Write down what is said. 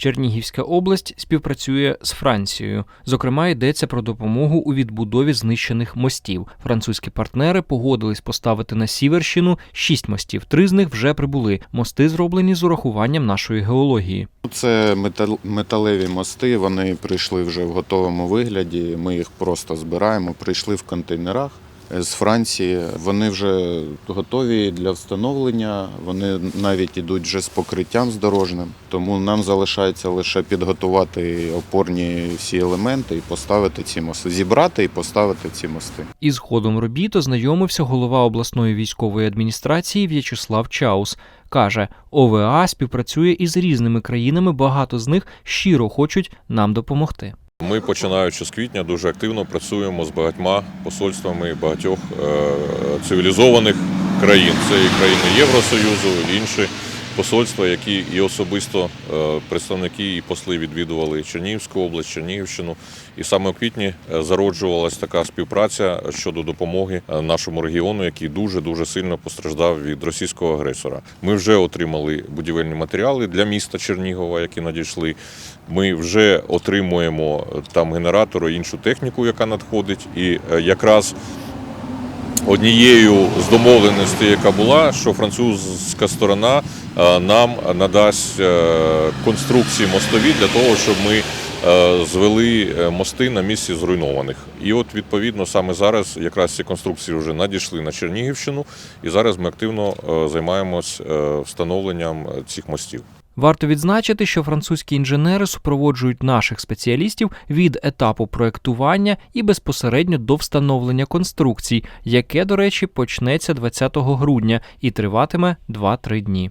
Чернігівська область співпрацює з Францією. Зокрема, йдеться про допомогу у відбудові знищених мостів. Французькі партнери погодились поставити на Сіверщину шість мостів. Три з них вже прибули. Мости зроблені з урахуванням нашої геології. Це метал- металеві мости, вони прийшли вже в готовому вигляді. Ми їх просто збираємо, прийшли в контейнерах з Франції. Вони вже готові для встановлення. Вони навіть ідуть вже з покриттям здорожним. Тому нам залишається лише підготувати опорні всі елементи і поставити ці мости, зібрати і поставити ці мости. Із ходом робіт ознайомився голова обласної військової адміністрації В'ячеслав Чаус. Каже, ОВА співпрацює із різними країнами, багато з них щиро хочуть нам допомогти. Ми, починаючи з квітня, дуже активно працюємо з багатьма посольствами багатьох е, цивілізованих країн. Це і країни Євросоюзу, і інші посольства, які і особисто е, представники і посли відвідували Чернігівську область, Чернігівщину. І саме в квітні е, зароджувалась така співпраця щодо допомоги е, нашому регіону, який дуже дуже сильно постраждав від російського агресора. Ми вже отримали будівельні матеріали для міста Чернігова, які надійшли. Ми вже отримуємо там генератори, іншу техніку, яка надходить, і якраз однією з домовленостей, яка була, що французька сторона е, нам надасть е, конструкції мостові для того, щоб ми е, звели мости на місці зруйнованих. І от відповідно саме зараз якраз ці конструкції вже надійшли на Чернігівщину, і зараз ми активно займаємось встановленням цих мостів. Варто відзначити, що французькі інженери супроводжують наших спеціалістів від етапу проектування і безпосередньо до встановлення конструкцій, яке, до речі, почнеться 20 грудня і триватиме 2-3 дні.